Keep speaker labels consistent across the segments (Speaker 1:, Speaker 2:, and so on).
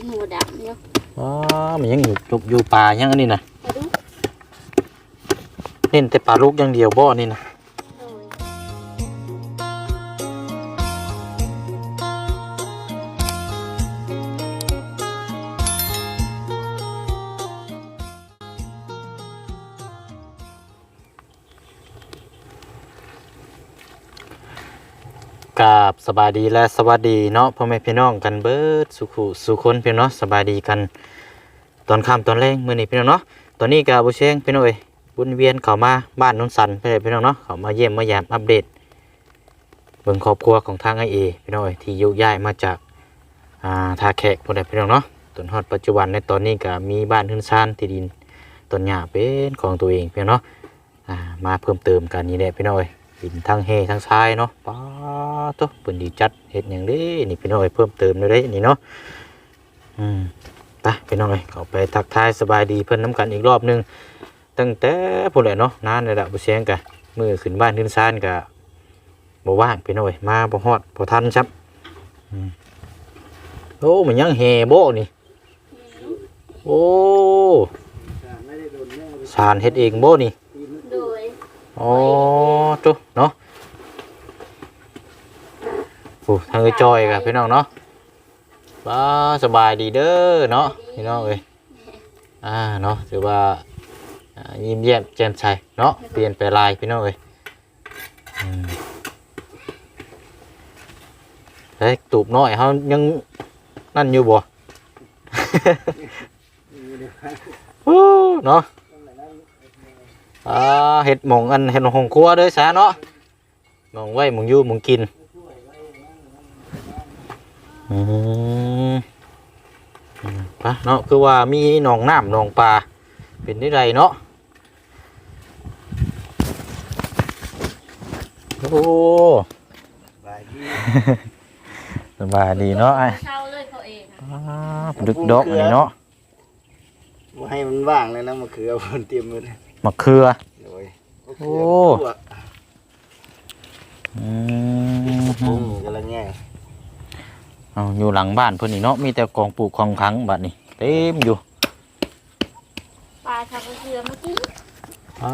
Speaker 1: เป็นหัวดำอยู่
Speaker 2: อ๋อมันยังอยู่อยู่อยู่ป่ายังอันนี้นะ
Speaker 1: ไปดู
Speaker 2: เน้นแต่ปลาลูกอย่างเดียวบ่นี่นะ สบายดีและสวัสดีเนาะพ่อแม่พี่น้องกันเบิดสุขุสุคนพี่น้องเนาะสบายดีกัน ตอนค่ำตอนแรงมื้อนี้พี่น้องเนาะตอนนี้กาบุเชงพี่น้องเอ้ยวนเวียนเข้ามาบ้านนุ่นสันไปเลยพี่น้องเนาะเข้ามาเยี่ยมมายามอัปเดตเบิ่งครอบครัวของทางไอเอพี่น้องเอ้ยที่ยกย้ายมาจากอ่าท่าแขกพุ่นใดพี่น้องเนาะจนฮอดปัจจุบันในตอนนี้ก็มีบ้านขึ้นซานที่ดินต้นหญ้าเป็นของตัวเองพี่น้องเนาะอ่ามาเพิ่มเติมกันนี่แหละพี่น้องเอ้ย ดินทั้งเฮทั้งทรายเนาะป้าตัวปิ่นดีจัดเฮ็ดหยังเด้นี่พี่น้องเอ้ยเพิ่มเติมเลยเด้นี่เนาะอืมไปพี่น้องเอ้ยเขาไปทักทายสบายดีเพิ่นน้ำกันอีกรอบหนึง ตั้งแต่พุ่นแหละเนาะนานเลยละบ่เสียงกะมือขึ้นบ้านขึ้นซานกะบ่ว่างพี่น้องเอ้ยมาบ่ฮอดบ่ทันครับอืมโอ้มันยังแห่โบนี่โอ้สารเฮ็ดเองโบนี่ อ๋อจุเนาะโอ้ทางไอ้จอยกับพี่น้องเนาะบ้าสบายดีเด้อเนาะพี่น้องเอ้ยอ่าเนาะถือว่ายิ้มแย้มแจ่มใสเนาะเปลี่ยนไปลายพี่น้องเอ้ยเฮ้ยตูบน้อยเขายังนั่นอยู่บ่โอ้เนาะ อ่าเห็ดหมองอันเห็ดหงครัวเด้อสาเนาะหมองไว้หมองอยู่หมองกินอืมอืมไปเนาะคือว่ามีหนองน้ำหนองปลาเป็นได้ไรเนาะโอ้
Speaker 3: บายดี
Speaker 2: สบายดีเนาะไอ้
Speaker 1: เช่าเลยเขาเองอะ
Speaker 2: อ่าดึกดอกอันนี้เนาะ
Speaker 3: บ่ให้มันว่างเลยนะมะเขือมันเตรียมมือเลย
Speaker 2: มะเขือ
Speaker 3: โอ้ย
Speaker 2: โอ้ อื
Speaker 3: ปรุง
Speaker 2: ม
Speaker 3: กำลังแง่
Speaker 2: เอาอยู่หลังบ้านเพื่อนนี่เนาะมีแต่กองปลูกของคลังบัดนี้เต็มอยู่
Speaker 1: ปลาชาวเชือเมื่อกี้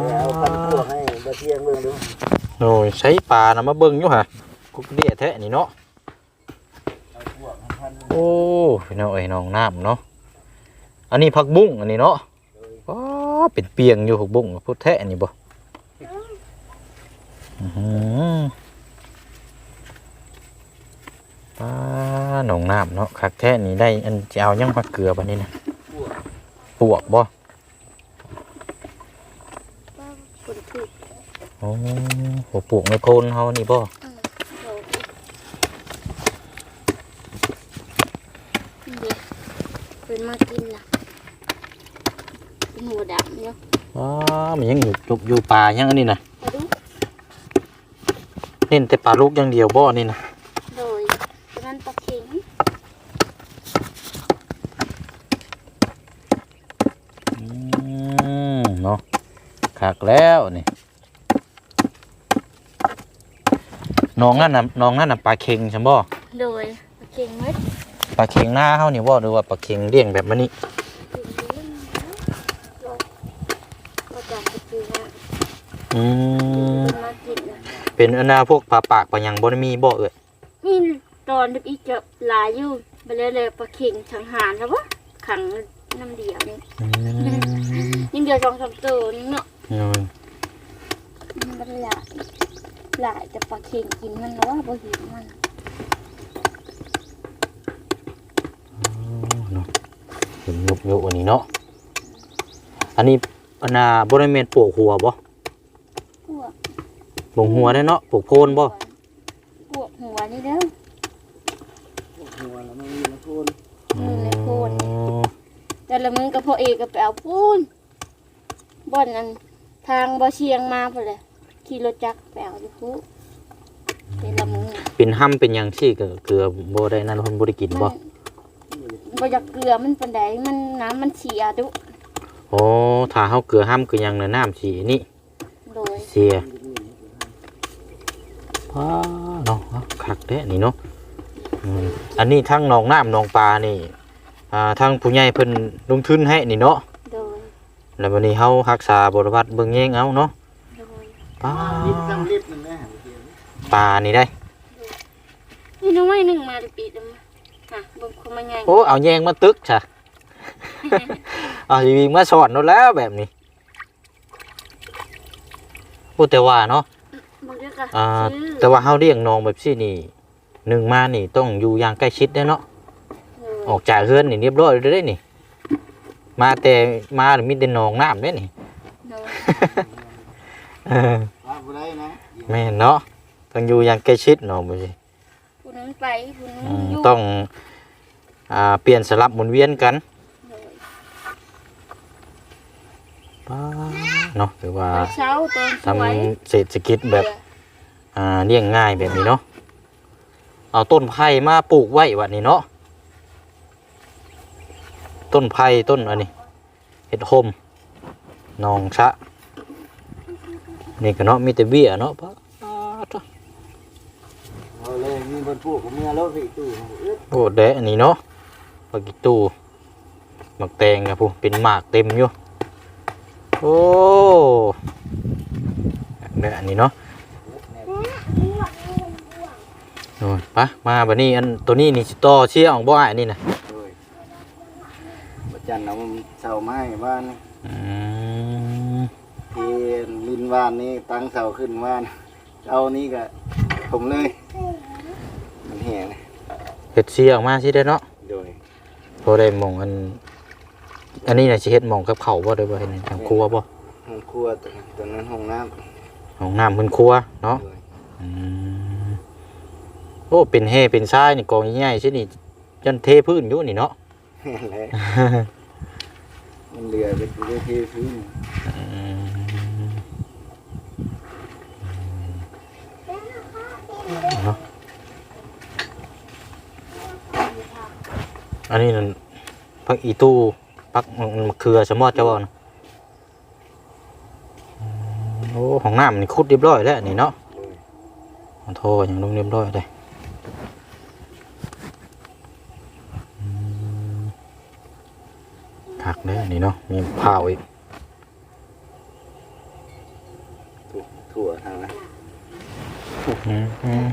Speaker 3: แล้วกันพวกให้บะเทียงเบิ่งดู
Speaker 2: โอ้ยใช้ปลานะมาเบิ่งอยู่ฮะกุกเดียแท้นี่เนาะ
Speaker 3: เอาพวกให้พัน
Speaker 2: โอ้พี่น้องเอ้ยน้องน้ำเนาะอันนี้ผักบุ้งอันนี้เนาะว้า เป็นเปียงอยู่ผักบุ้งพูดแท้อันนี้บ่อื้อหือปลาหนองน้ำเนาะคักแท้นี่ได้ อันจะเอายังมาเกลือบัดนี้นะปวกบ่
Speaker 1: คนถูก
Speaker 2: โอ้โหปลูกในโคนเฮานี่บ่
Speaker 1: เด็กเป็นมากินล่ะ เป็นหัวดำอยู่
Speaker 2: ว้ามันยังอยู่อยู่อยู่ป่ายังอันนี้นะ
Speaker 1: ไปดู
Speaker 2: เน้นแต่ปลาลูกอย่างเดียวบ่นี่นะ
Speaker 1: โดยเป็นนั้นปลาเข็ง
Speaker 2: อืมเนาะคักแล้วนี่น้องนั่นน่ะน้องนั่นน่ะปลาเค็งใช่บ่
Speaker 1: โดยปลาเข็งเม็ด
Speaker 2: ปลาเค็งหน้าเฮานี่บ่หรือว่าปลาเค็งเลี้ยงแบบมันนี่
Speaker 1: ถึงเลี้ยงนะ เราก็จำไปซื้อนะ
Speaker 2: อืม
Speaker 1: เป็นมากินนะ
Speaker 2: เป็นอันนาพวกปลาปากปลาหยังบ่ได้มีบ่เอ้ย
Speaker 1: นี่ตอนอีกจะหลายอยู่ไปเลยเลยปลาเข็งสังหารแล้ววะขังน้ำเดียวนี่
Speaker 2: อืม
Speaker 1: ยิ่งเดียวสองสามตัวนี่เนาะ
Speaker 2: โอ้ย
Speaker 1: มันหลายหลายแต่ปลาเข็งกินมันแล้วว่าบ่หิวมัน
Speaker 2: เนาะเห็นยุบยุบอันนี้เนาะอันนี้ อันน่ะบ่ได้แม่นปลูกหัวบ่
Speaker 1: พวก
Speaker 2: ปลูกหัวได้เนาะปลูกโพนบ่
Speaker 1: พวกหัวนี่เด้อ
Speaker 3: พวกหัวแล้วมันมีนะคุณ
Speaker 1: อืมในโพนแต่ละมึงกับพ่อเอกก็ไปเอาปูนบ่อนนั้นทางบ่เชียงมาพุ่นเลยขี่รถจักรไปเอาอยู่พุแต่ละมึงน่ะ
Speaker 2: เป็นห้ำเป็นหยังที่ก็เกลือบ่ได้นั่นคนบ่ได้กินบ่
Speaker 1: มันบ่อยากเกลือมันปานใดมันน้ำมันเสียดุ
Speaker 2: โอ้ถ้าเฮาเกลือห้ำคือหยังน่ะน้ำสีนี่
Speaker 1: โดย
Speaker 2: เสียว้าเนาะคักแท้นี่เนาะอืมอันนี้ทั้งหนองน้ำหนองปลานี่อ่าทางผู้ใหญ่เพิ่นลงทุนให้นี่เนาะ
Speaker 1: โดย
Speaker 2: แล้ววันนี้เฮารักษาบริวัติเบิ่งแยงเอาเนาะ
Speaker 1: โดย
Speaker 2: ป้า
Speaker 3: ลิบซ้ำลิบนั่นแหละ
Speaker 2: ปลานี่ได้
Speaker 1: นี่น้อยหนึ่งมาดิปีดมาอะเบิ่งคนมาไง
Speaker 2: โอ้เอาแยงมาตึกจ้ะ เอาสิวิ่งมาสอนโนนแล้วแบบนี้โอ้แต่ว่าเนาะ
Speaker 1: เบิ่งเด้อค่ะ
Speaker 2: อ่า
Speaker 1: ชื่อ
Speaker 2: แต่ว่าเฮาเลี้ยงน้องแบบซี่นี่หนึ่งมานี่ต้องอยู่อย่างใกล้ชิดได้เนาะ
Speaker 1: โดย
Speaker 2: ออกจากเฮือนนี่เรียบร้อยเลยได้นี่ มาแต่มานี่มีแต่หนองน้ำได้นี่
Speaker 1: โดย
Speaker 2: เออ
Speaker 3: ว่าบ่ได้นะ
Speaker 2: แม่นเนาะต้องอยู่อย่างใกล้ชิดเนาะบ่สิ
Speaker 1: ผู้นั้นไปผู้
Speaker 2: อื
Speaker 1: นั้น
Speaker 2: ม
Speaker 1: อยู่
Speaker 2: ต้องอ่าเปลี่ยนสลับหมุนเวียนกัน
Speaker 1: โดย
Speaker 2: ป้าเนาะถือว่า
Speaker 1: ตอนเช้าตอนส
Speaker 2: ทำ
Speaker 1: วย
Speaker 2: เศรษฐกิจแบบอ่าเลี้ยงง่ายแบบนี้เนาะเอาต้นไผ่มาปลูกไว้วันนี้เนาะต้นไผ่ต้นอันนี้เห็ดโฮมหนองชะนี่ก็เนาะมีแต่เบี้ยเนาะป้าด
Speaker 3: เอาเลยมีบนพวกผมเมื่อแล้วพี่ตู้อึด
Speaker 2: โอ้แดะอันนี้เนาะปากิตูหมักแตงอะพูเป็นหมากเต็มอยู่ โอ้แดะอันนี้เนาะโอ้ยปะมาบัดนี้อันตัวนี้นี่สิต่อเชี่ยของบ่อ้ายนี่นะ
Speaker 3: เลยบัดจันเอาเสาไม้บ้านนี่
Speaker 2: อืม
Speaker 3: ที่ลินวานนี่ตั้งเสาขึ้นวานเอานี่ก็ผมเลย มันแห้งเลย
Speaker 2: เฮ็ดเชี่ยออกมาสิได้อเนาะ
Speaker 3: โดย
Speaker 2: พอได้หมองอัน อันนี้น่ะสิเฮ็ดหมองกับเขาวบ่ได้บ่เฮ็ดในทางครัวบ่
Speaker 3: ห้องครัวตัวนั้นตัวนั้นห้องน้
Speaker 2: ห้องน้ำเพิ่นครัวำเนาะ
Speaker 3: โดย
Speaker 2: อืมโอ้เป็นแห่เป็นทรายนี่กองใหญ่ๆสินี่จันเทพื้นอยู่นี่เนาะ
Speaker 3: แห้งเลยมันเหลือเป็นเรื่องที่พื้น
Speaker 2: อืมเนาะอันนี้นั่นพักอีตู้ พักมะเขือสมอดเจ้าบ่นะอืมโอ้ของน้ำนี่คุดเรียบร้อยแล้วนี่เนาะ
Speaker 3: โดย
Speaker 2: ขอโทษอย่างลงเรียบร้อยเลยอืมคักเลยนี่เนาะ มีเผาอีก
Speaker 3: ถั่วถั่วทางนั้น
Speaker 2: อืมอืม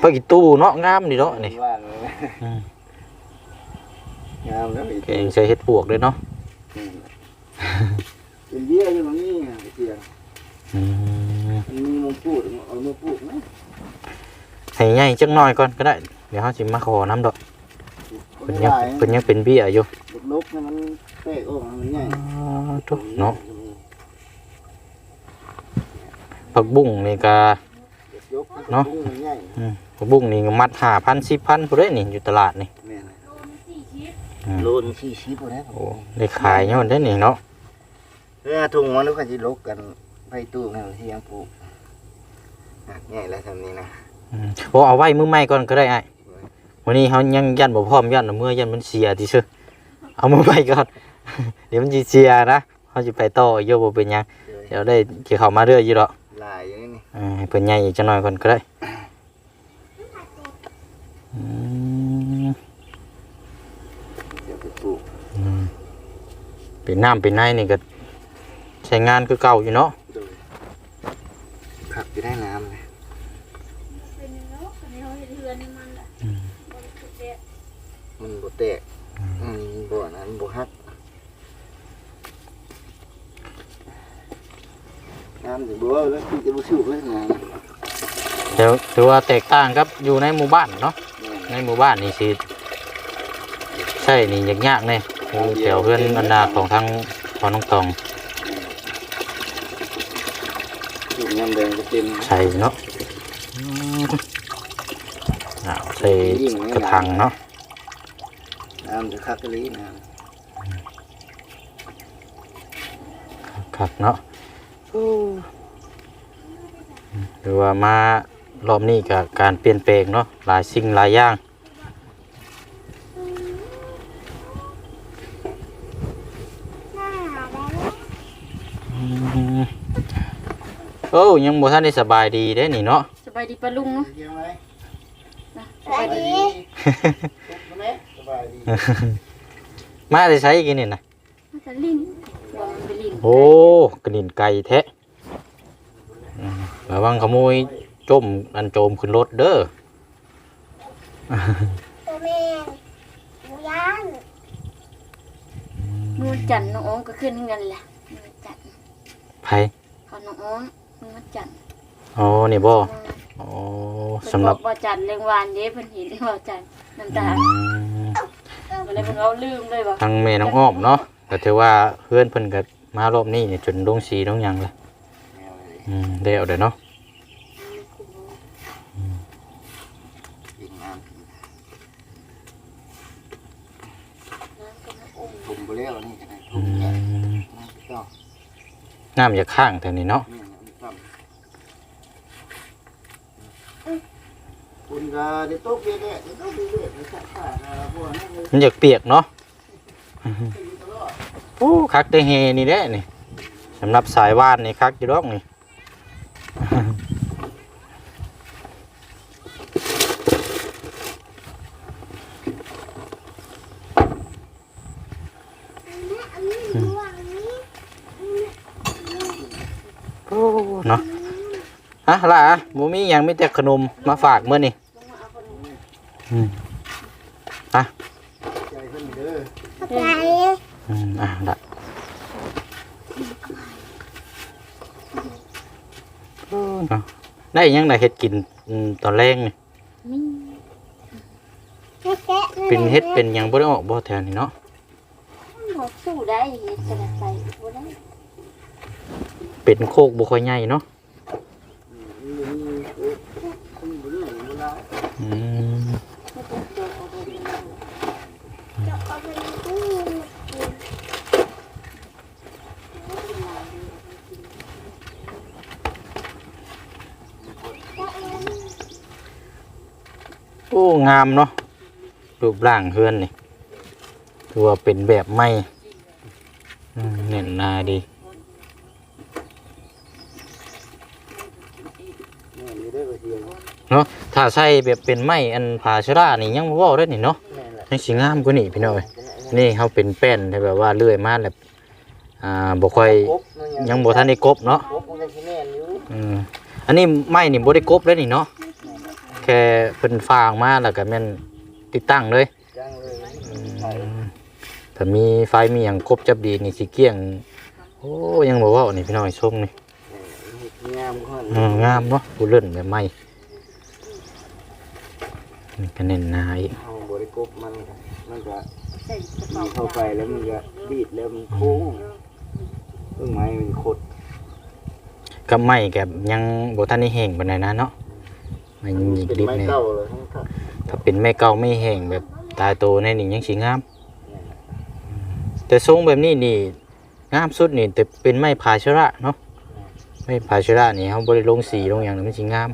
Speaker 2: พักอีตู้เนาะงามนี่เนาะนี่
Speaker 3: ว่า งเลย
Speaker 2: อืม
Speaker 3: งามแล้วอีก
Speaker 2: แกงใส่เห็ดปวกเลยเนาะ
Speaker 3: อืมเป็นเบี้ยอยู่ตรงนี้ไงเสียง
Speaker 2: อืม
Speaker 3: มันมีมงพูดเอามาพูดไหม
Speaker 2: ให้ใหญ่จักหน่อยก่อนก็ได้ เดี๋ยวเขาสิมาขอน้ำดอก
Speaker 3: คน
Speaker 2: เป็น
Speaker 3: ให
Speaker 2: ยัง
Speaker 3: ญ่
Speaker 2: เป็นยังเป็นเบี้ยอยู่
Speaker 3: ลูกๆเนี่ยมันเตะออกมามันใหญ่
Speaker 2: อ๋อทุกเนาะผักบุ้งนี่ก็
Speaker 3: ยก
Speaker 2: เนาะ
Speaker 3: มันใหญ่
Speaker 2: อืมผักบุ้งนี่ก็มัดห้าพันสิบพันผู้ใดนี่อยู่ตลาดนี่
Speaker 3: แม่น
Speaker 2: อืม
Speaker 3: โลนสี่สิบหมดแล้ว
Speaker 2: โอ้ได้ขายย้อนได้นี่เนาะ
Speaker 3: เรือถุงมันลูกกันจะลกกันไปตู้นั่นที่ยังปลูกหักใหญ่แล้วทำนี้นะ
Speaker 2: อืมโอ้เอาไว้มือใหม่ก่อนก็ได้ไอ้ายวันนี้เขายังยันบ่พร้อมยันเอามื่อยันมันเสียที่ซื่อเอามือใหม่ก่อนเดี๋ยวมันจะเสียนะเขาจะไปต่อโยบ่เป็นหยัง
Speaker 3: เลย
Speaker 2: เดี๋ยวได้เกี่ยวเข้ามาเรื่อยอยู่ดอก
Speaker 3: ลายอย่างนี้นี่
Speaker 2: เออให้เพิ่นใหญ่อีกจักหน่อยก่อนก็ได้อืม
Speaker 3: เดี๋ยวไปปลูก
Speaker 2: อืม เป็นน้ำเป็นในนี่ก็ใช้งานคือเก่าอยู่เนาะ
Speaker 3: โดยขับจะได้น้ำเลย
Speaker 1: เป็นเนาะอันนี้เขาเฮ็ดเรือนให้มันล่ะบ่ได้ขุดแดด
Speaker 3: มันบ่แตกอืมบ่อนั้นบ่ฮักน้ำจะบ่เอาแล้วคือจะบ่สูบเลยน้ำ
Speaker 2: เดี๋ยวถือว่าแตกต่างครับอยู่ในหมู่บ้านเนาะ
Speaker 3: แม่น
Speaker 2: ในหมู่บ้านนี่สิใช่นี่ยากยากๆเนี่ยคือ แถวเพื่อนบรรดาของทางพอน้องตอง
Speaker 3: สูบน้ำแดงก็เต็ม
Speaker 2: ใส่เนาะอืมอ้าวใส่กระถางเนาะ
Speaker 3: น้ำจะคักกะลีน้
Speaker 2: ครับเนาะหรือว่ามารอบนี้กับการเปลี่ยนแปลงเนาะหลายสิ่งหลายอย่าง โอ้ยังบ่ทันได้สบายดีเด้นี่เนาะ
Speaker 1: สบายดีปะลุงเนาะำ
Speaker 3: เกี่ยวไหม
Speaker 1: นะ
Speaker 3: สบายดีสบายดี
Speaker 2: มาได้ใช้กินนี่นะ
Speaker 1: มันจะลิ้นว่ามันไปลิ้น
Speaker 2: โอ้กระดิ่นไก่แท้อืมระวังขโมยจมอันโจมขึ้นรถเด้อ
Speaker 4: ตัวแม่หมูย่าง
Speaker 1: มือจันทร์น้องอ้อมก็ขึ้นเงินแหละมือจันทร์
Speaker 2: ไผ
Speaker 1: เขาน้องอ้อม มือจันทร์
Speaker 2: อ๋อนี่บ่อ๋อสำหรับ
Speaker 1: บ่จันทร์เรื่องวานเด้เพิ่นเห็นบ่จันทร์น้ำตา
Speaker 2: อืม
Speaker 1: ก็เลยเพิ่นเอาลืมเลยว่า
Speaker 2: ทางแม่น้องอ้อมเนาะก็ถือว่าเพื่อนเพิ่นก็มารอบนี้เนี่ยจนลงสีลงหยังเลยอืมได้เอาเด้อเนาะ
Speaker 3: อีกน้ำผมไปแล้วนี่ก็ได้ผ
Speaker 2: อื
Speaker 3: มแกะ
Speaker 2: ม
Speaker 3: น้ำก็
Speaker 2: น้ำอย่าข้างแถวนี้เนาะ
Speaker 3: นี่น้ำซ้ำ คุณก็ได้ตกเรื่อยๆได้ตกเรื่อยๆไม่ใช่ขาดอะไรพวกนั้นเลย
Speaker 2: มันอยากเปียกเนาะโอ้คักได้เฮนี่แหละนี่สำหรับสายว่านนี่คักอยู่ดอกนี่
Speaker 4: อันนี้ดูอันนี้
Speaker 2: โอ้เนาะฮะล่ะบ่มีหยังมีแต่ขนมมาฝากมื้อนี่ อืม
Speaker 3: ใจเพิ่นเด้อ
Speaker 4: เข้าใจ
Speaker 2: อืมอะละโอ้เนาะได้หยังได้เฮ็ดกินอืมตอนแรกนี่
Speaker 1: มี
Speaker 4: ไม่แกะ
Speaker 2: เป็นเฮ็ดเป็นหยังบ่ได้ออกบ่แถวนี้เนาะ
Speaker 1: บ่สู้ได้เฮ็ดจะได้ไปบ่ได้
Speaker 2: เป็นโคกบ่ค่อยใหญ่เนาะ
Speaker 3: มีมีเอ้ยคุณบ่รู้บ่ลา
Speaker 2: อืม
Speaker 1: บ่ต้องเจอเอาบ่ได้
Speaker 4: จะเอาไปตู้
Speaker 2: โอ้งามเนาะรูปร่างเฮือนนี่ถือว่าเป็นแบบใหม่อืมเน่นหนาดี
Speaker 3: แม่นี่ได้อก็เดียว
Speaker 2: เนาะถ้าใส่แบบเป็นไม้อันผาชรานี่ยังบ่เว้าได้นี่เนาะ
Speaker 3: แม่นแหละ
Speaker 2: ยังสิงามกว่านี่พี่น้อยนี่เฮาเป็นแป้นที่แบบว่าเลื่อยมาแบบอ่าบ่ค่อย
Speaker 3: กบมัน
Speaker 2: ยังบ่ทันได้กบเนาะ
Speaker 3: กบมันก็สิแม่นอยู่
Speaker 2: อืมอันนี้ไม้นี่บ่ได้กบเลยนี่เนาะแค่เพิ่นฟางมาแล้วก็แม่นติดตั้งเลย
Speaker 3: จังเลย
Speaker 2: อื
Speaker 3: ใช่
Speaker 2: มถ้ามีไฟมีหยังกบจับดีนี่สิเกลี้ยง โอ้ยังบ่เว้านี่พี่น้อยชมนี่
Speaker 3: งามก่อน
Speaker 2: อืมงามเนาะผู้เล่นแบบไม้นี่ก็เน้นหนาอีก
Speaker 3: เอาบริกบมันก็มันก็
Speaker 1: ใส่กระ
Speaker 3: มี
Speaker 1: เป๋า
Speaker 3: เข้าไปแล้วมันก็บีดแล้วมันโค้งต้นไม้มันขด
Speaker 2: กับไม้กับยังบ่ทันได้แห้งปานใดนะเนาะไม้ยังหยิก
Speaker 3: เป็น
Speaker 2: ดิบ
Speaker 3: ไม้
Speaker 2: นี่
Speaker 3: เก่าเลยทั้งครับ
Speaker 2: ถ้าเป็นไม้เก่าไม่แห้งแบบตายโตแน่นี่ยังสิงาม แต่ทรงแบบนี้นี่งามสุดนี่แต่เป็นไม้ผาชระเนาะไม้ผาชระนี่เฮาบ่ได้ลงสีลงหยังนี่มันสิงาม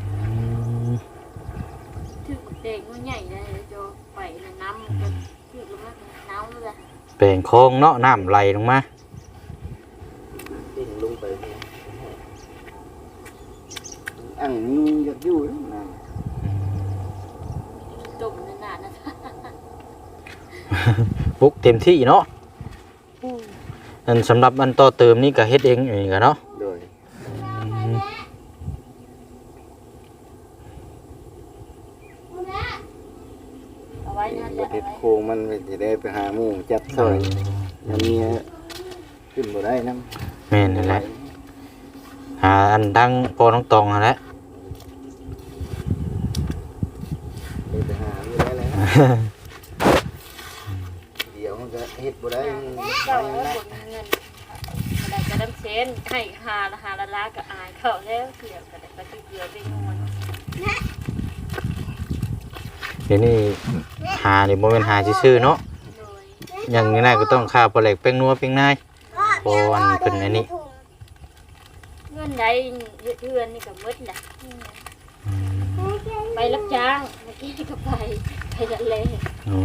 Speaker 2: อืม
Speaker 1: ถึงเด็กมันใหญ่ได้โจไปในน้ำมันก็ถึงลงมาน้ำเลย
Speaker 2: แปลงคลองเนาะน้ำไหลลงมา
Speaker 3: ดิ่งลงไปเนี่ย อังนี้อยากอยู่นะ
Speaker 1: จมนานๆนะ
Speaker 2: ปลุกเต็มที่เนาะอันสำหรับอันต่อเติมนี่ก็เฮ็ดเองอยู่นี่ก็เนาะ
Speaker 3: โดย
Speaker 2: อืม
Speaker 1: เอาไว้นะ
Speaker 3: ป
Speaker 1: จะ
Speaker 3: ระเท
Speaker 1: เอา
Speaker 3: ศ
Speaker 1: ไว้
Speaker 3: โค้งมันจะได้ไปหาหมู่จับซอยมันมีขึ้นบ่ได้นะ
Speaker 2: แม่นนั่นแหละหาอันดังพอน้องตองนั่นแหละ
Speaker 3: ไปหาไม่ได้แล้ว เดี๋ยวมันก็เฮ็ดบ่ได้
Speaker 1: เก่า
Speaker 3: ไป
Speaker 1: แล้ว
Speaker 3: นะ
Speaker 1: บนเงินอะไรก็น้ำเชนให้หาละหาละล้าก็อายเขาแล้วเกี่ยวกันก็ที่เดียวได้งอน
Speaker 2: เดี๋ยวนี้หานี่บ่แม่นหาซื่อๆเนาะอย่างนี้น่าก็ต้องค่าปลาแหลกแป้งนัวแป้งนายโอ้อันเพิ่นอันนี้
Speaker 1: เงินใดเดือนนี่ก็มืดนะ ไปรับจ้างเมื่อกี้ก็ไปไปทะเล
Speaker 2: อ๋อ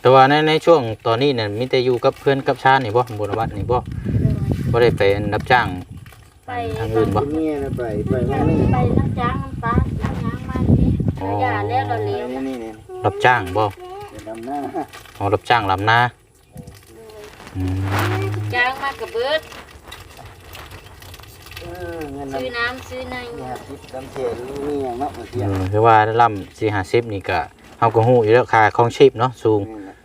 Speaker 2: แต่ว่าในในช่วงตอนนี้เนี่ยมีแต่อยู่กับเพื่อนกับชาตินี่บ่บุญวัฒน์นี่บ่บ่ได้ไปรับจ้าง
Speaker 1: ไป
Speaker 2: ทางอื่นบ่
Speaker 3: เมียนะไปไป
Speaker 1: ไป
Speaker 3: มานี่
Speaker 1: ไปรับจ้างน้ำปลารับจ้างมานี่ยาแล้วเราเลี้ยง
Speaker 3: นี่นี่นี่
Speaker 4: น
Speaker 2: รับจ้างบ่
Speaker 3: จะดำหน้า
Speaker 2: เอารับจ้างลำนาอืม
Speaker 1: จ้างมากกับเบิด
Speaker 3: เออเงิน
Speaker 1: ซื้อ
Speaker 3: น้ำ
Speaker 1: น้ำซื้อใน
Speaker 3: เนี่ยคิดกำเทนมีอย่างเนาะมาเทีย
Speaker 2: เอ
Speaker 3: ม
Speaker 2: อคือว่าล่ำสี่ห้าสิบนี่ก็เฮาก็ฮู้อยู่แล้วค่าของชีพเนาะสูง
Speaker 3: นี่แหละ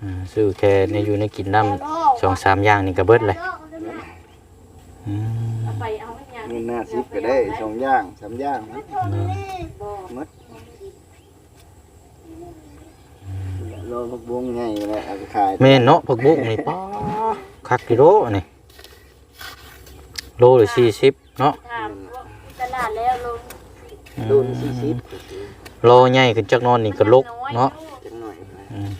Speaker 2: อืมซื้อแค่ในอยู่ในกินน้ำสองสามอย่างนี่ก็เบิดเลยอืม
Speaker 1: เอาไปเอาไม่ยัง
Speaker 3: เงินหน้าสิบก็ได้สองอย่างสามอย่างนะ
Speaker 1: บ่
Speaker 3: หมดโลพักบุ้งไงเลยเอาไปขาย
Speaker 2: แม่นเนาะผักบุ้งนี่ป้าคักกิโลนี่ โลละสี่สิบเนาะ
Speaker 1: ถามว่าตลาดแล้วลง
Speaker 2: อืม
Speaker 3: โดนสี่สิบ
Speaker 2: โลใหญ่ขึ้นจักหนอนนี่ก็ลกเนาะ
Speaker 3: จังหน่อยนะ
Speaker 2: อืม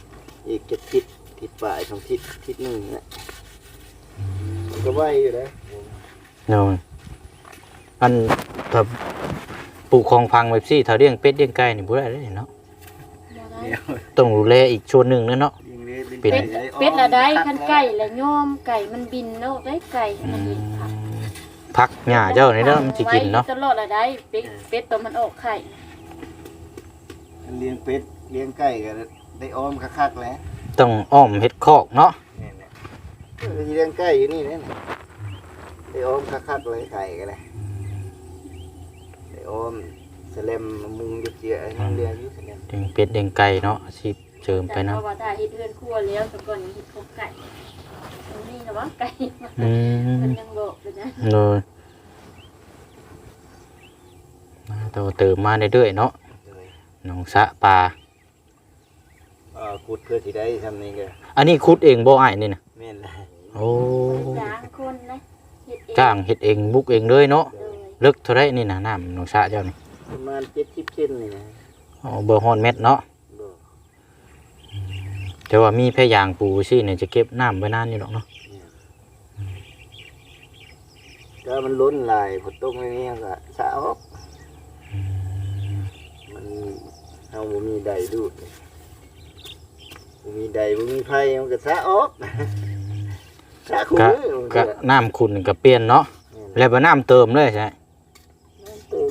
Speaker 3: อีกเจ็ดทิศทิศป่ายสองทิศทิศหนึ่งนี่แหละมันก็ไหวอยู่แล้ว
Speaker 2: เนาะอันถ้าปลูกของพังแบบซี่ถ้าเลี้ยงเป็ดเลี้ยงไก่นี่บ่ได้เลยเนาะ
Speaker 3: เดี๋ยว
Speaker 2: ต้องดูแลอีกส่วนหนึ่งนะเนาะ
Speaker 3: ยิงเลย
Speaker 2: เป็
Speaker 1: เป็
Speaker 2: ด
Speaker 1: ดเป็ดละได้คันไก่ละย่อมไก่มันบินเนาะได้ไก่มันเห็นผัก
Speaker 2: พักหญ้าเจ้านี่เด้อมันสิกินเนาะ
Speaker 1: ไว้ตลอดละได้เป็ดเป็ดตัวมันออกไข่
Speaker 3: เลี้ยงเป็ดเลี้ยงไก่ก็ได้อ้อมคักๆแล้ว
Speaker 2: ต้องอ้อมเฮ็ดคอกเนาะ
Speaker 3: นี่แหละเออเลี้ยงไก่อยู่นี่เนี่ยได้อ้อมคักๆเลยไก่ก็เลยได้อ้อมสแลมมุงเจียๆไอ้นั่นเรียนอยู่สแลม
Speaker 2: เลี้ยงเป็ดเลี้ยงไก่เนาะอาชีพเสริมไป
Speaker 1: แต่
Speaker 2: นะ
Speaker 1: เพราะว่าถ้าเฮ็ดเรือนครัวแล้วแต่ก่อนนี้เฮ็ดข้าวไก่ ตรงนี้นะว่าไก่
Speaker 2: อื
Speaker 1: มั
Speaker 2: ม
Speaker 1: นยังบอกเลยนะ
Speaker 2: เลยมาโตเติมมาเรื่อยๆเนาะ
Speaker 3: เลย
Speaker 2: หนองสะปลา
Speaker 3: เอ่อขุดเพื่อที่ได้ทำนี่ก็
Speaker 2: อันนี้ขุดเองบ่อ้ายนี่นะ
Speaker 3: แม่นเลย
Speaker 2: โอ้
Speaker 1: จ้างคนนะเฮ็ดเอง
Speaker 2: จ้างเฮ็ดเองบุกเองเลยเนาะ
Speaker 1: เลย
Speaker 2: ลึกเท่าไรนี่นะน้ำหนองสะเจ้านี่
Speaker 3: ประมาณเจ็ดสิบเซนนี่นะ
Speaker 2: อ๋อเบอร์ฮอนเม็ดเนาะ
Speaker 3: บ่
Speaker 2: แต่ว่ามีแพยางปูซี่เนี่ยจะเก็บน้ำไว้นานอยู่หรอกเนาะ
Speaker 3: ก็มันล้นหลายฝนตกในนี้ก็สะออกมันเอาบ่มีใดดูดบ่มีใดบ่มีไผมันก็สะออกสะคู่
Speaker 2: ก็
Speaker 3: มือมัน
Speaker 2: ก็
Speaker 3: ก็
Speaker 2: น้ำขุ่นก็เปลี่ยนเนาะแล้วบ่น้ำเติมเลยใช่
Speaker 1: น้ำเติม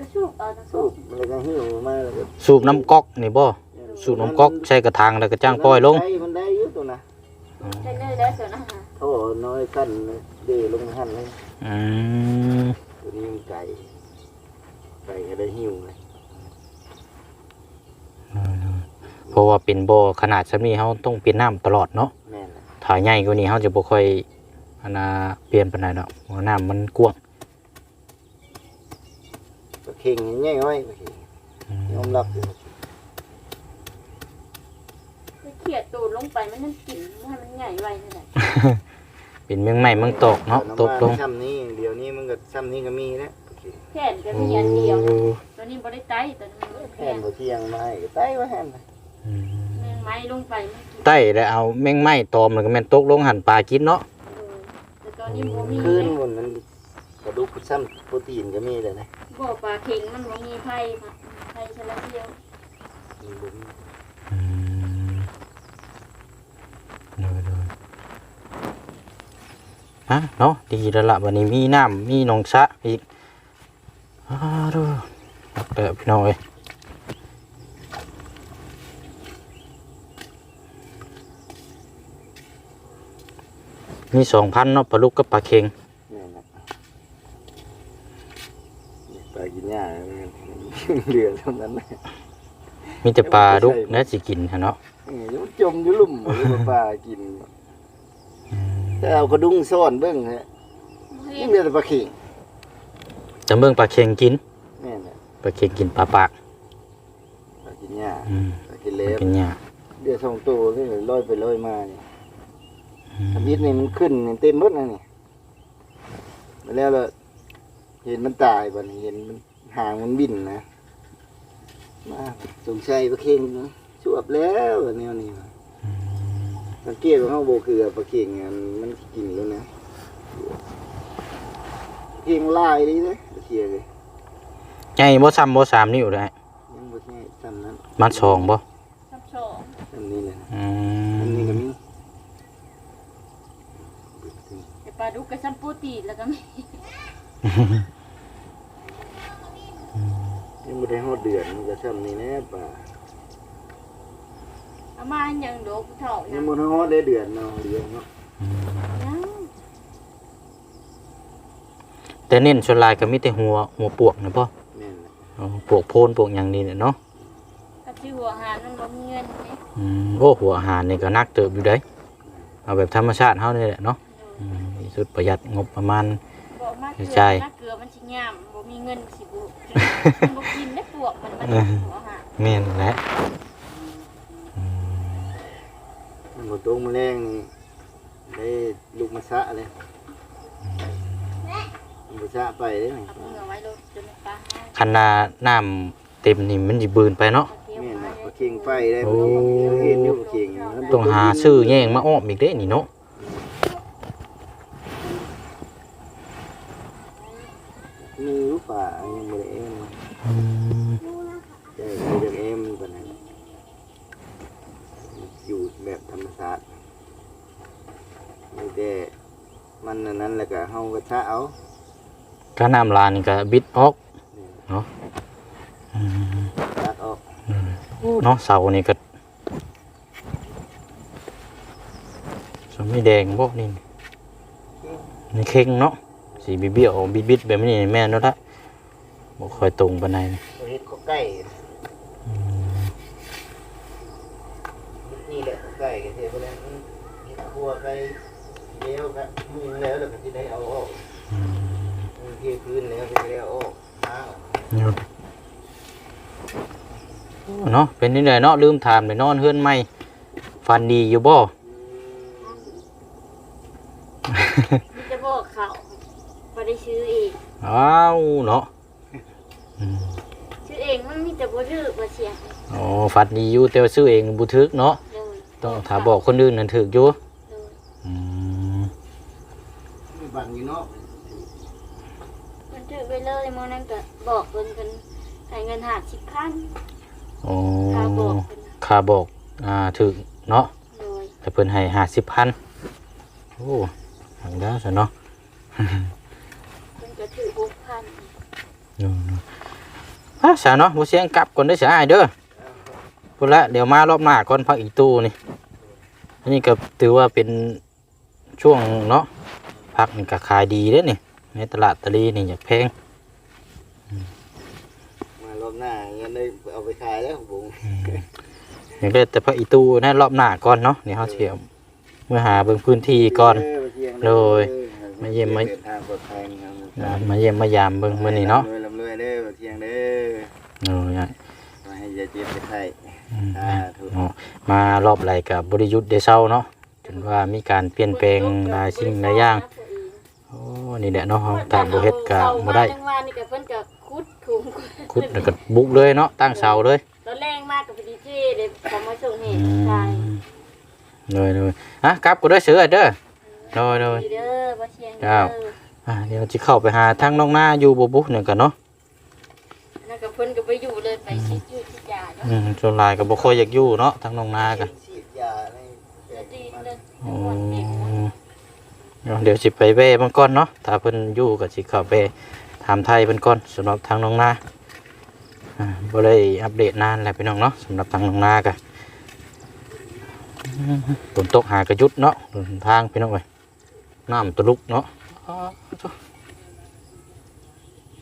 Speaker 1: กระชุบเอาน้ำ
Speaker 3: สู
Speaker 1: ซุ
Speaker 3: บ
Speaker 1: ป
Speaker 3: แล้วก็หิ้วมาแล้วก็
Speaker 2: สูบน้ำก๊อกนี่บ่สูบน้ำก๊อกใส่กระถางแล้วก็จ้างปล่อยลง
Speaker 3: มันได้มันได้อยู่ตัวนะ
Speaker 1: ได้เลยแล้วส่วนอาหาร
Speaker 3: โถ่น้อยขั้นเดือลงหันเลย
Speaker 2: อืม
Speaker 3: ตัวนี้มันไก่ไก่ก็ได้หิ้วเลย
Speaker 2: เพราะว่าเป็นบ่อขนาดซะนี้เฮาต้องเปลี่ยนน้ำตลอดเนาะ
Speaker 3: แม่นนะ
Speaker 2: ถ้าใหญ่กว่านี้เฮาจะบ่ค่อยอันน่ะเปลี่ยนปานใดดอกเพราะน้ำมันกว้าง
Speaker 3: ก็เข่งง่ายๆไว้ก็เข่งยอมรับอยู่
Speaker 1: เขียดตูดลงไปมันนั่นกินให้มันใหญ่ไว้นั่นแหละ
Speaker 2: เป็นเมืองใหม่เมืองตกเนาะตกลง
Speaker 3: ซ้ำนี้เดี๋ยวนี้มันก็ซ้ำนี้ก็มีแล้ว
Speaker 1: แผ่นก็มีอันเดียวนะตัวนี้บ่ได้ไตตัวนี้มัน
Speaker 3: แท
Speaker 1: แผ่
Speaker 3: น
Speaker 1: น
Speaker 3: บ่เที่ยงมาให้ก็ใต้ว่าแฮนน่ะ
Speaker 2: อืม
Speaker 1: แมงไม้ลงไปมันกิน
Speaker 2: ใต้แล้วเอาแมงไม้ตอมแล้วก็แม่นตกลงหันปลากินเนาะ
Speaker 1: เออแต่ตอนนี้บ่มี
Speaker 3: คืน
Speaker 1: นะ
Speaker 3: มันมันกระดูกซ้ำโปรตีนก็มีเลยนะ
Speaker 1: บ่ปลาเข็งมันบ่มีไผ่ค่ะไผ่ชะละเดียว
Speaker 3: มีบุญ
Speaker 2: อืมเนยๆ ฮะเนาะดีแล้วล่ะวันนี้มีน้ำมีหนองสระอีกอ้าวดูเด้อพี่น้องเอ้ยมีสองพันเนาะปลาลูกกับปลาเค็ง
Speaker 3: แม่นนะปลากินหญ้าเหลือเท่านั้นนะ
Speaker 2: มีแต่ปลาดุกและสิกินฮะเนาะ
Speaker 3: เอ้ยมันจมอยู่ลุ่มหรือว่าปลากิน แต่เอากระดุงซ่อนเบิ่งฮะนี่มีแต่ปลาเข่ง
Speaker 2: แต่เมืองปลาเค็งกิน
Speaker 3: แม่นน่ะ
Speaker 2: ปลาเค็งกินปลาปาก
Speaker 3: ปลากินหญ้า
Speaker 2: อืม
Speaker 3: ปลากินเล็
Speaker 2: มัน
Speaker 3: บ
Speaker 2: เป็นหญ้า
Speaker 3: เดือดสองตัวนี่ลอยไปลอยมาเนี่ยทำอิฐนี่มันขึ้นนี่เต็มหมดนะนี่มาแล้วเราเห็นมันตายบ่นี่เห็นมันหางมันบินนะมาสงสัยปลาเข่งนะชวบแล้วแบบนี้นี่ว่ะ สังเกตว่าเขาโบคือปลาเข่งอะมันกินแล้วนะเข่งลายเลยนะปลาเข่งเลย
Speaker 2: ใหญ่บ่ซ้ำบ่สามนิ้วได้
Speaker 3: ยังบ่ใช่ซ้ำนั้น
Speaker 2: มัดสองบ่
Speaker 1: ซับชอง
Speaker 3: ซ้ำนี้เลยนะ
Speaker 2: อื
Speaker 3: อัน
Speaker 2: ม
Speaker 3: นี้ก็มี
Speaker 1: แต่ปลาดุกกับซัมปูตีแล้วก็มี
Speaker 3: ยังบ่ได้ฮอดเดือนมันก็ซ้ำนี้แน่ป่า
Speaker 1: เอามาหยังดอกเท่า
Speaker 3: ยั
Speaker 1: นะ
Speaker 3: งบ่ฮอดได้เดือนเนาะเดือนเนาะ
Speaker 1: ยัง
Speaker 2: แต่เน้นส่วนหลายก็มีแต่หัวหัวปวกนะพ่อ
Speaker 3: แม่นแหละ
Speaker 2: อ๋อปวกโพนปวกหยังนี่เนี่ยเนาะ
Speaker 1: ถ้าสิหัวหารมันบ่มีเงินนี่
Speaker 2: อืมโอ้หัวอาหารนี่ก็นักเติบอยู่ได้เอาแบบธรรมชาติเฮานี่แหละเนาะอืมที่สุดประหยัดงบประมาณ
Speaker 1: บ่มาเกลือ
Speaker 2: ใช่
Speaker 1: นะเกลือมันสิยามบ่มีเงินสิบ่มันบ่กินได้ปวกมันมันหัวหาร
Speaker 2: แม่นแหละ
Speaker 3: นบ่ตกแมลงนี่ได้ลูกมาซะเลยมันบ่ซะไปเด้นี่
Speaker 1: เอาเงินไว้รถจนปลาให้
Speaker 2: คันนาน้ำเต็มนี่มันสิบืนไปเนาะ
Speaker 1: เอาเที่ยว
Speaker 3: แม่น
Speaker 1: มา
Speaker 3: น่ะ
Speaker 1: เล
Speaker 3: บ่
Speaker 1: ย
Speaker 3: เคียงไฟได้
Speaker 2: โอ้
Speaker 3: บ่เห็นอยู่บ่เคียงมัน
Speaker 2: ต้องหาซื้อแย่งมาอ้อมอีกเด้นี่เนาะ
Speaker 3: มีรูปป่ายังบ่ได้เอ็ม
Speaker 2: อืม
Speaker 3: ใช่บ่ได้เอ็มปานนั้นอยู่แบบธรรมชาติมี แต่มันอันนั้นแล้วก็เฮาก็ชะเอา
Speaker 2: ถ้าน้ำลานนี่ก็บิดออกเนาะอืม
Speaker 3: ตัดออก
Speaker 2: เนาะเสานี่ก็สมีแดงบ่นี่นี่เข่งเนาะสีเบี้ยวๆบิดๆแบบนี้แม่นเนาะละบ่ค่อยตรงปานใดนี่
Speaker 3: ตัวเฮ็ดก็ใกล้นี่แหละก็ใกล้กันเท่านั้นเฮ็ดครัวใกล้ เดียวก็มุงแล้วแล้วก็สิได้เอาออก
Speaker 2: อืม
Speaker 3: มุงเทพื้นแล้วก็สิได้เอาออกอ้าว
Speaker 2: อยู่เนาะเป็นนี่ไดเนาะลืมถามเลยนอนเฮือนใหม่ฟันดีอยู่บ่
Speaker 1: มันจะบอกเขาบ่ได้ซื้อเอง
Speaker 2: อ้าวเนาะอืม
Speaker 1: ซื้อเองมันมีแต่บ่ดื้อบ่เสียง
Speaker 2: อ๋อฟันดีอยู่แต่ว่าซื้อเองบ่ถึกเนาะ
Speaker 1: เลย
Speaker 2: ต้องถ้าบอกคนอื่นนั่นถึกอยู่
Speaker 1: เลย
Speaker 2: อืม
Speaker 3: มี บังอยู่เนาะ
Speaker 1: มันถือไปเลยมื้อนั้นก็บอกเพิ่นเพิ่นให้เงิน50พัน
Speaker 2: โอ้
Speaker 1: ค่าบอกเพิ่น
Speaker 2: ค่าบอกอ่าถึกเนาะ
Speaker 1: เลย
Speaker 2: แต่เพิ่นให้ห้าสิบพันโอ้ทางด้านซะเนาะ
Speaker 1: เพิ่นก็ถือ6,000
Speaker 2: อืมอะสาเนาะบ่เสียงกลับก่อนได้อสอ้ายเด้อพุ่นละเดี๋ยวมารอบหน้าก่อนพักอีกตู้นี่ อันนี้ก็ถือว่าเป็นช่วงเนาะ พักนี่ก็ขายดีเด้อนี่ในตลาดตะลีนี่อยากแพง
Speaker 3: มารอบหน้าเงินได้เอาไปขายแล้วผม
Speaker 2: อยากได้แต่พักอีตู้นั่นรอบหน้าก่อนเนาะนี่เฮาสิเอาเมื่อหาเบิ่งพื้นที่ก่อนโดยมาเยี่ยมมา
Speaker 3: เดินทางปลอดภัยนะครับ
Speaker 2: อ่ามาเยี่ยมมายามเบิ่งมื้อนี้เนาะ
Speaker 3: รวยลำรวยเด้อบ่เที่ยงเด้อ
Speaker 2: โอ้ย
Speaker 3: ขอให้อย่าเจ็บอย่าไข้
Speaker 2: อืม
Speaker 3: สาธุ
Speaker 2: เนาะมารอบไรกับบริยุทธ์ได้เศร้าเนาะจนว่ามีการเปลี่ยนแปลงหลายสิ่งหลายอย่างโอ้ นี่แหละเนาะเราถ้าบ่เฮ็ดก็บ่ได้
Speaker 1: จังหวะนี่ก็เพิ่นก็ขุดถุง
Speaker 2: ขุดแล้วก็บุกเลยเนาะตั้งเสาเลย
Speaker 1: ตอนแรกมากกับพอดีที่เลยผมมาส่งเห
Speaker 2: อื
Speaker 1: ตุใช่
Speaker 2: มเลยเลยอะกลับก็ได้อเสือเด้อโดยโดย
Speaker 1: ดีเด้อบ่เชียง
Speaker 2: ครั
Speaker 1: เด้อบ
Speaker 2: อะเดี๋ยวสิเข้าไปหาทางน้องหน้าอยู่บ่บุเนี่ยกันเนาะ
Speaker 1: แล้วก็เพิ่นก็ไปอยู่เลยไปชิดอยู่ที่ยาเนาะ
Speaker 2: อืมส่วนหลายก็บ่ค่อยอยากอยู่เนาะทางน้องนากัน
Speaker 3: ฉีดยาใน
Speaker 1: แล้วดีเลย
Speaker 2: โอ้ เดี๋ยวสิไปแว่บิ่งก่อนเนาะถ้าเพิ่นอยู่ก็สิเข้าไปถามไทยเพิ่นก่อนสำหรับทางน้องนาบ่ได้อัปเดตนานแล้วพี่น้องเนาะสำหรับทางน้องนากันฝนตกหากระยุดเนาะเดินทางพี่น้องเอ้ยน้ำตะลุกเนาะอ้าวจ้ะ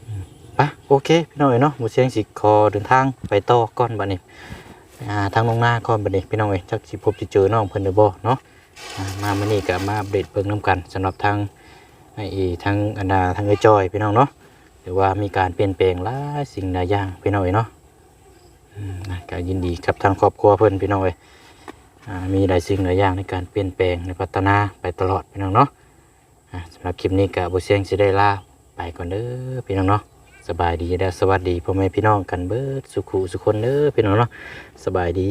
Speaker 2: อืมไปโอเคพี่น้องเอ้ยเนาะหมูเสียงสิขอเดินทางไปต่อก่อนบัดนี้อ่าทางน้องนาก่อนบัดนี้พี่น้องเอ้จักสิพบสิเจอน้องเพิ่นได้บ่เนาะ อ่ามามื้อนี้ก็มาอัปเดเบิ่งนํกันสำหรับทางไอ้ทางอันดาทางไอ้จอยพี่น้องเนาะหรือว่ามีการเปลี่ยนแปลงหลายสิ่งหลายอย่างพี่น้องเอ๋ยเนาะอืมนะก็ยินดีกับทางครอบครัวเพิ่อนพี่น้องเอ๋ยมีหลายสิ่งหลายอย่างในการเปลี่ยนแปลงในพัฒนาไปตลอดพี่น้องเนาะอ่าสำหรับคลิปนี้ก็บ่เสียงสิได้ลาไปก่อนเด้อพี่น้องเนาะสบายดีและสวัสดีพ่อแม่พี่น้องกันเบิดสุขุสุขคนเด้อพี่น้องเนาะสบายดี